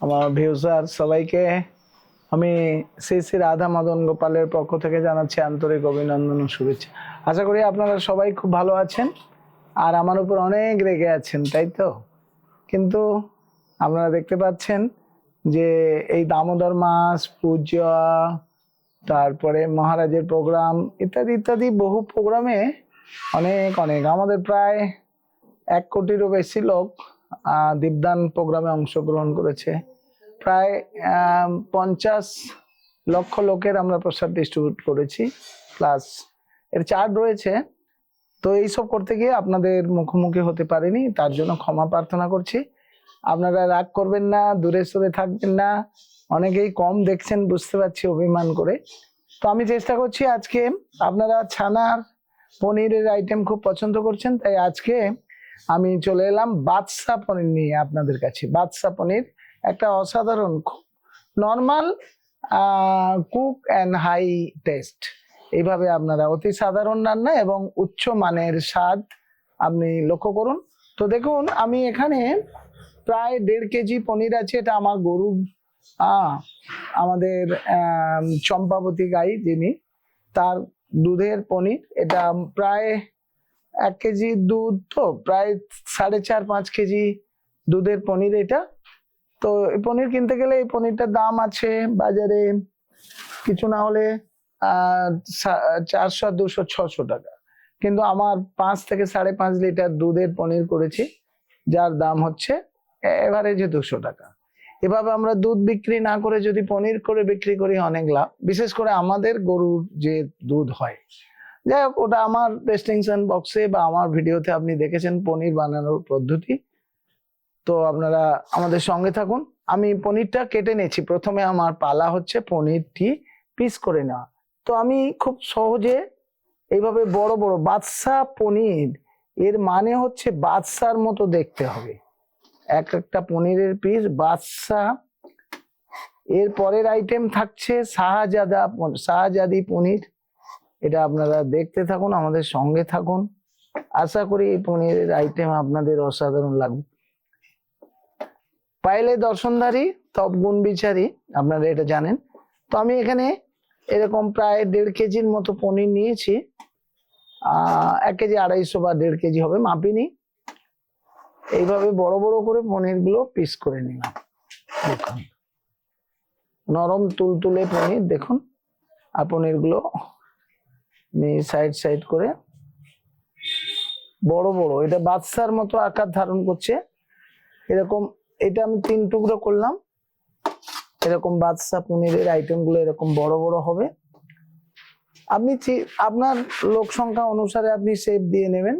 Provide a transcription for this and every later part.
আমার ভিউজার সবাইকে আমি শ্রী শ্রী রাধা মদন গোপালের পক্ষ থেকে জানাচ্ছি আন্তরিক অভিনন্দন ও শুভেচ্ছা। আশা করি আপনারা সবাই খুব ভালো আছেন আর আমার উপর অনেক রেগে আছেন, তাই তো? কিন্তু আপনারা দেখতে পাচ্ছেন যে এই দামোদর মাস, পূজা, তারপরে মহারাজের প্রোগ্রাম ইত্যাদি ইত্যাদি বহু প্রোগ্রামে অনেক অনেক। আমাদের প্রায় এক কোটিরও বেশি লোক দীপদান প্রোগ্রামে অংশগ্রহণ করেছে। প্রায় পঞ্চাশ লক্ষ লোকের আমরা প্রসাদ ডিস্ট্রিবিউট করেছি প্লাস এর চার্ট রয়েছে। তো এইসব করতে গিয়ে আপনাদের মুখোমুখি হতে পারেনি, তার জন্য ক্ষমা প্রার্থনা করছি। আপনারা রাগ করবেন না, দূরে সরে থাকবেন না, অনেকেই কম দেখছেন, বুঝতে পারছি, অভিমান করে। তো আমি চেষ্টা করছি আজকে আপনারা ছানার পনিরের আইটেম খুব পছন্দ করছেন, তাই আজকে আমি চলে এলাম বাদশা পনির নিয়ে আপনাদের কাছে। বাদশা পনির একটা অসাধারণ normal cook and high taste এইভাবে আপনারা অতি সাধারণ রান্না এবং উচ্চ মানের স্বাদ আপনি লক্ষ্য করুন। তো দেখুন, আমি এখানে প্রায় দেড় কেজি পনির আছে, এটা আমার গরু আমাদের চম্পাবতী গাই যিনি, তার দুধের পনির। এটা প্রায় এক কেজি দুধ তো, প্রায় সাড়ে চার পাঁচ কেজি দুধের পনির এটা। তো এই পনির কিনতে গেলে এই পনিরটার দাম আছে বাজারে কিছু না হলে চারশো, দুশো, ছশো টাকা। কিন্তু আমার পাঁচ থেকে সাড়ে পাঁচ লিটার দুধের পনির করেছি, যার দাম হচ্ছে এভারেজে দুশো টাকা। এভাবে আমরা দুধ বিক্রি না করে যদি পনির করে বিক্রি করি অনেক লাভ। বিশেষ করে আমাদের গরুর যে দুধ হয়। যাই হোক, ওটা আমার ডেস্টিংশন বক্সে বা আমার ভিডিওতে আপনি দেখেছেন পনির বানানোর পদ্ধতি। তো আপনারা আমাদের সঙ্গে থাকুন। আমি পনিরটা কেটে নিয়েছি। প্রথমে আমার পালা হচ্ছে পনিরটি পিস করে নেওয়া। তো আমি খুব সহজে এইভাবে বড় বড় বাদশা পনির, এর মানে হচ্ছে বাদশার মতো দেখতে হবে। এক একটা পনিরের পিস বাদশা। এর পরের আইটেম থাকছে শাহজাদা শাহজাদি পনির। এটা আপনারা দেখতে থাকুন, আমাদের সঙ্গে থাকুন। আশা করি এই পনিরের আইটেম আপনাদের অসাধারণ লাগবে। পাইলে দর্শনধারী, তব গুণ বিচারী, আপনারা এটা জানেন। তো আমি এখানে এরকম প্রায় দেড় কেজির মতো পনির নিয়েছি। এক কেজি আড়াইশো বা দেড় কেজি হবে মাপিনি এইভাবে বড় বড় করে পনিরগুলো পিস করে নিলাম। দেখুন। নরম তুলতুলে পনির, দেখুন। আর পনিরগুলো সাইড সাইড করে বড় বড়, এটা বাদশার মতো আকার ধারণ করছে। এরকম এটা আমি তিন টুকরো করলাম। এরকম বাদশা পনিরের আইটেমগুলো এরকম বড় বড় হবে। আপনি আপনার লোক সংখ্যা অনুসারে আপনি শেপ দিয়ে নেবেন।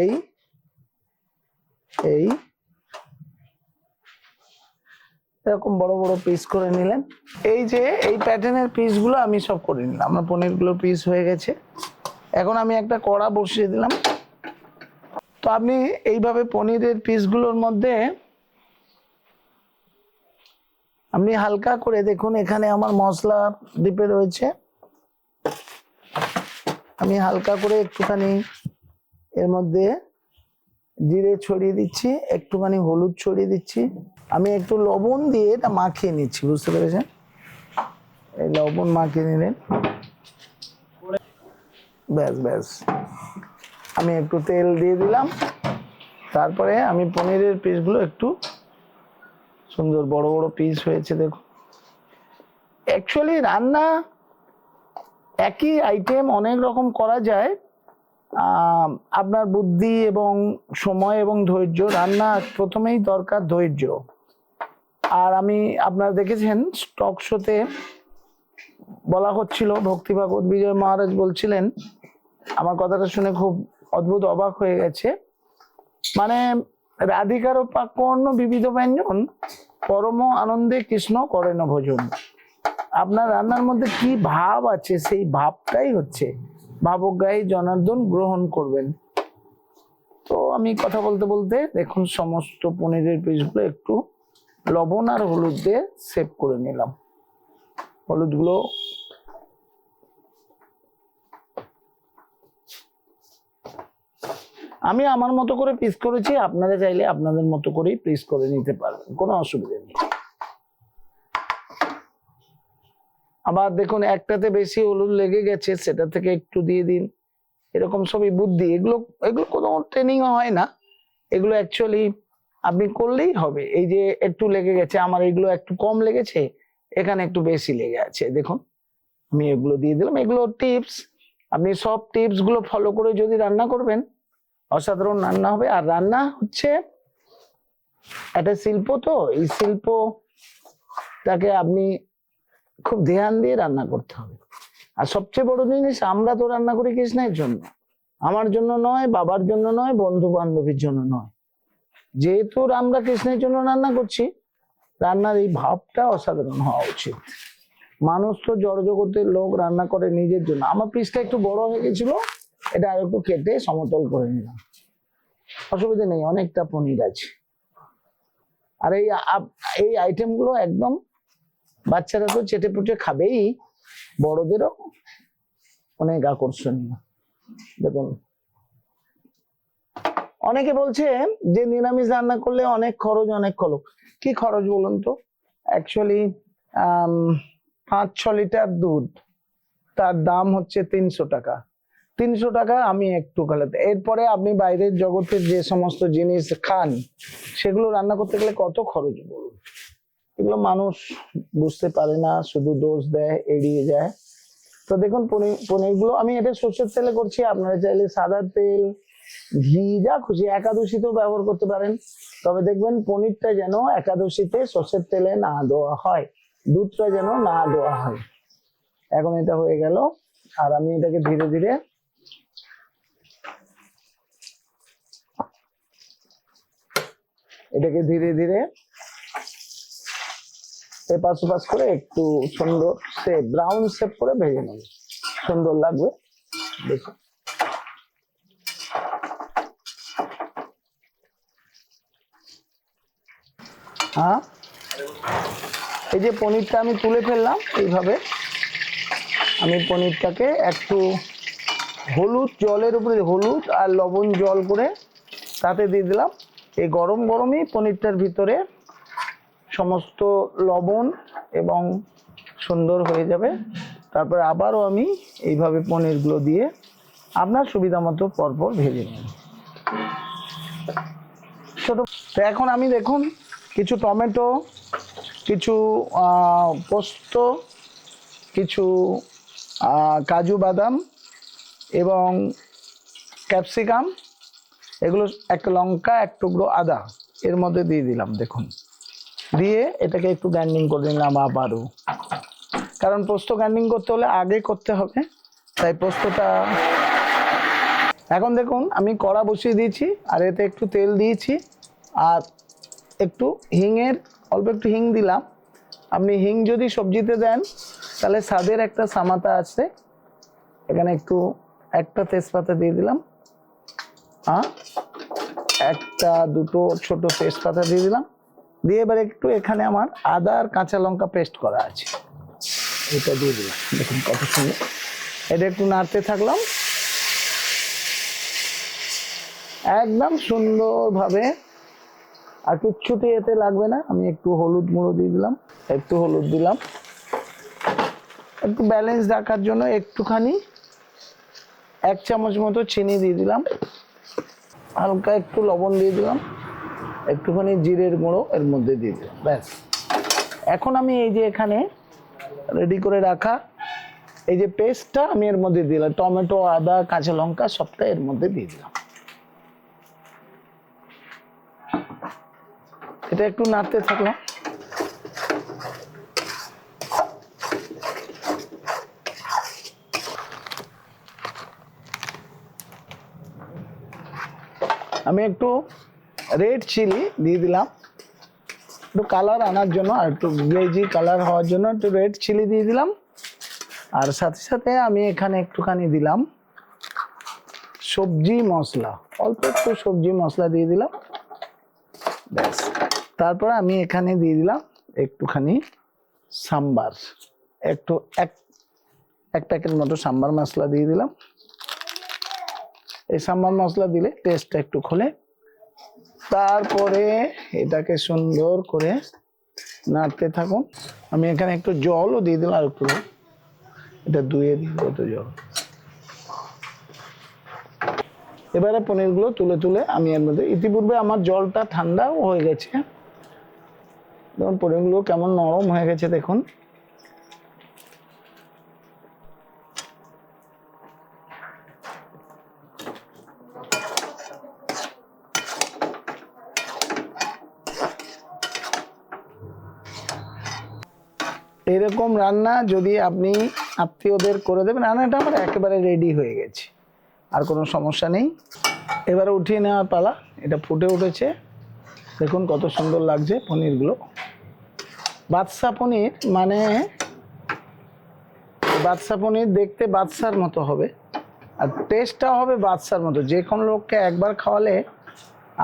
এই এই, এরকম বড় বড় পিস করে নিলেন। এই যে, এই প্যাটার্নের পিসগুলো আমি সব করে নিলাম। আমার পনিরগুলো পিস হয়ে গেছে। এখন আমি একটা কড়া বসিয়ে দিলাম। আপনি এইভাবে পনিরের পিসগুলোর মধ্যে আপনি হালকা করে দেখুন, এখানে আমার মশলা ডিপে রয়েছে। আমি হালকা করে একটুখানি এর মধ্যে জিরে ছড়িয়ে দিচ্ছি, একটুখানি হলুদ ছড়িয়ে দিচ্ছি। আমি একটু লবণ দিয়ে এটা মাখিয়ে নিচ্ছি, বুঝতে পেরেছেন? এই লবণ মাখিয়ে নিলেন। ব্যাস ব্যাস। আমি একটু তেল দিয়ে দিলাম। তারপরে আমি পনিরের পিসগুলো একটু সুন্দর বড় বড় পিস হয়েছে, দেখুন। অ্যাকচুয়ালি রান্না একই আইটেম অনেক রকম করা যায়। আপনার বুদ্ধি এবং সময় এবং ধৈর্য, রান্না প্রথমেই দরকার ধৈর্য। আর আমি, আপনারা দেখেছেন স্টক শোতে বলা হচ্ছিল ভক্তি ভাগবত বিজয় মহারাজ বলছিলেন, আমার কথাটা শুনে খুব অদ্ভুত অবাক হয়ে গেছে। মানে রাধিকার পাকর্ণ বিবিধ ব্যঞ্জন পরম আনন্দে কৃষ্ণ করেন ভোজন। আপনার রান্নার মধ্যে কি ভাব আছে? সেই ভাবটাই হচ্ছে ভাবগ্রাহী জনার্দন গ্রহণ করবেন। তো আমি কথা বলতে বলতে দেখুন সমস্ত পনিরের পিসগুলো একটু লবণ আর হলুদ দিয়ে সেভ করে নিলাম। হলুদগুলো আমি আমার মতো করে পিস করেছি, আপনারা চাইলে আপনাদের মতো করেই পিস করে নিতে পারবেন, কোনো অসুবিধা নেই। আবার দেখুন, একটাতে বেশি হলুদ লেগে গেছে, সেটা থেকে একটু দিয়ে দিন। এরকম সবই বুদ্ধি, এগুলো এগুলো কোনো ট্রেনিং হয় না। এগুলো অ্যাকচুয়ালি আপনি করলেই হবে। এই যে একটু লেগে গেছে, আমার এগুলো একটু কম লেগেছে, এখানে একটু বেশি লেগে আছে। দেখুন, আমি এগুলো দিয়ে দিলাম। এগুলো টিপস আপনি সব টিপসগুলো ফলো করে যদি রান্না করবেন অসাধারণ রান্না হবে। আর রান্না হচ্ছে একটা শিল্প তো, এই শিল্পটাকে আপনি খুব ধ্যান দিয়ে রান্না করতে হবে। আর সবচেয়ে বড় জিনিস, আমরা তো রান্না করি কৃষ্ণের জন্য। আমার জন্য নয়, বাবার জন্য নয় বন্ধু বান্ধবীর জন্য নয়। যেহেতু আমরা কৃষ্ণের জন্য রান্না করছি, রান্নার এই ভাবটা অসাধারণ হওয়া উচিত। মানুষ তো জড়জগতের লোক, রান্না করে নিজের জন্য। আমার পিসটা একটু বড় হয়ে গেছিল। এটা আর একটু কেটে সমতল করে নিলাম। অসুবিধা নেই, অনেকটা পনির আছে। আর এই এই আইটেমগুলো একদম বাচ্চারা তো চেটে পুটে খাবেই, বড়দেরও অনেক আকর্ষণীয়। দেখুন। অনেকে বলছে যে নিরামিষ রান্না করলে অনেক খরচ অনেক খরচ। কি খরচ বলুন তো? অ্যাকচুয়ালি পাঁচ ছ লিটার দুধ, তার দাম হচ্ছে তিনশো টাকা। তিনশো টাকা আমি একটু খালাতে এরপরে আপনি বাইরের জগতের যে সমস্ত জিনিস খান, সেগুলো রান্না করতে গেলে কত খরচ বলুন? এগুলো মানুষ বুঝতে পারে না, শুধু দোষ দেয়, এড়িয়ে যায়। তো দেখুন পনির পনিরগুলো আমি এটা সর্ষের তেলে করছি, আপনারা চাইলে সাদা তেল, ঘি, যা খুশি, একাদশীতেও ব্যবহার করতে পারেন। তবে দেখবেন, পনিরটা যেন একাদশীতে সর্ষের তেলে না দেওয়া হয়, দুধটা যেন না দেওয়া হয়। এখন এটা হয়ে গেল, আর আমি এটাকে ধীরে ধীরে এটাকে ধীরে ধীরে এপাশ ওপাশ করে একটু সুন্দর শেপ ব্রাউন শেপ করে ভেজে নেব। সুন্দর লাগবে। দেখুন। হ্যাঁ এই যে পনিরটা আমি তুলে ফেললাম এইভাবে। আমি পনিরটাকে একটু হলুদ জলের উপরে, হলুদ আর লবণ জল করে তাতে দিয়ে দিলাম। এই গরম গরমই পনিরটার ভিতরে সমস্ত লবণ এবং সুন্দর হয়ে যাবে। তারপরে আবারও আমি এইভাবে পনিরগুলো দিয়ে আপনার সুবিধা মতো পরপর ভেজে নেব ছোট তো এখন আমি দেখুন, কিছু টমেটো, কিছু পোস্ত, কিছু কাজু বাদাম এবং ক্যাপসিকাম এগুলো একটা লঙ্কা, এক টুকরো আদা, এর মধ্যে দিয়ে দিলাম, দেখুন। দিয়ে এটাকে একটু গ্রাইন্ডিং করে নিলাম আবারও। কারণ পোস্ত গ্রাইন্ডিং করতে হলে আগে করতে হবে, তাই পোস্তটা এখন দেখুন, আমি কড়া বসিয়ে দিয়েছি, আর এতে একটু তেল দিয়েছি, আর একটু হিংয়ের অল্প একটু হিং দিলাম। আপনি হিং যদি সবজিতে দেন, তাহলে স্বাদের একটা সামাতা আছে। এখানে একটু একটা তেজপাতা দিয়ে দিলাম। আর একটা, দুটো ছোট তেজপাতা দিয়ে দিলাম। দিয়ে এবার একটু এখানে আমার আদা আর কাঁচা লঙ্কা পেস্ট করা আছে। এটা দিয়ে দিলাম। দেখুন কত সুন্দর। এটা একটু নাড়তে থাকলাম। একদম সুন্দরভাবে। আর কিচ্ছুতে এতে লাগবে না। আমি একটু হলুদ গুঁড়ো দিয়ে দিলাম। একটু হলুদ দিলাম। একটু ব্যালেন্স রাখার জন্য একটুখানি এক চামচ মতো চিনি দিয়ে দিলাম। হালকা একটু লবণ দিয়ে দিলাম। একটুখানি জিরের গুঁড়ো এর মধ্যে দিয়ে দিলাম। ব্যাস। এখন আমি এই যে এখানে রেডি করে রাখা এই যে পেস্টটা আমি এর মধ্যে দিলাম। টমেটো, আদা, কাঁচা লঙ্কা সবটা এর মধ্যে দিয়ে দিলাম। এটা একটু নাড়তে থাকলাম। আমি একটু রেড চিলি দিয়ে দিলাম। একটু কালার আনার জন্য আর একটু গ্লেজি কালার হওয়ার জন্য একটু রেড চিলি দিয়ে দিলাম। আর সাথে সাথে আমি এখানে একটুখানি দিলাম সবজি মশলা। অল্প একটু সবজি মশলা দিয়ে দিলাম। ব্যাস। তারপরে আমি এখানে দিয়ে দিলাম একটুখানি সাম্বার। একটু এক এক প্যাকেট মতো সাম্বার মশলা দিয়ে দিলাম। এই সাম্বার মশলা দিলে টেস্টটা একটু খোলে। তারপরে এটাকে সুন্দর করে নাড়তে থাকুন। আমি এখানে একটু জলও দিয়ে দিলাম আর একটু এটা ধুয়ে দিই, কত জল। এবারে পনিরগুলো তুলে তুলে আমি এর মধ্যে, ইতিপূর্বে আমার জলটা ঠান্ডাও হয়ে গেছে। দেখুন, পনিরগুলো কেমন নরম হয়ে গেছে, দেখুন। এরকম রান্না যদি আপনি আত্মীয়দের করে দেবেন রান্নাটা আমার একেবারে রেডি হয়ে গেছে। আর কোনো সমস্যা নেই। এবারে উঠিয়ে নেওয়ার পালা, এটা ফুটে উঠেছে। দেখুন কত সুন্দর লাগছে পনিরগুলো। বাদশা পনির মানে বাদশা পনির দেখতে বাদশার মতো হবে, আর টেস্টটা হবে বাদশার মতো। যে কোনো লোককে একবার খাওয়ালে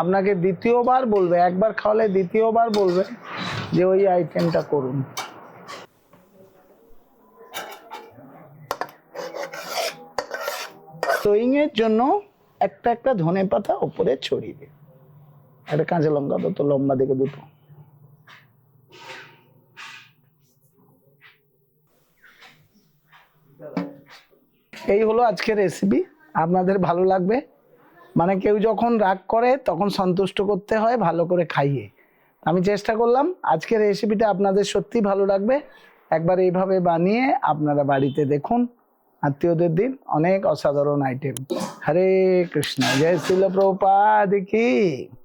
আপনাকে দ্বিতীয়বার বলবে, একবার খাওয়ালে দ্বিতীয়বার বলবে যে ওই আইটেমটা করুন। সোয়িং এর জন্য একটা একটা ধনে পাতা উপরে ছড়িয়ে একটা কাঁচা লঙ্কা তো লম্বা দিকে দুটো। এই হলো আজকের রেসিপি আপনাদের ভালো লাগবে? মানে কেউ যখন রাগ করে, তখন সন্তুষ্ট করতে হয়, ভালো করে খাইয়ে। আমি চেষ্টা করলাম, আজকের রেসিপিটা আপনাদের সত্যি ভালো লাগবে। একবার এইভাবে বানিয়ে আপনারা বাড়িতে দেখুন। আত্মীয়দের দিন অনেক অসাধারণ আইটেম হরে কৃষ্ণ। জয় শিল প্রপাদ কি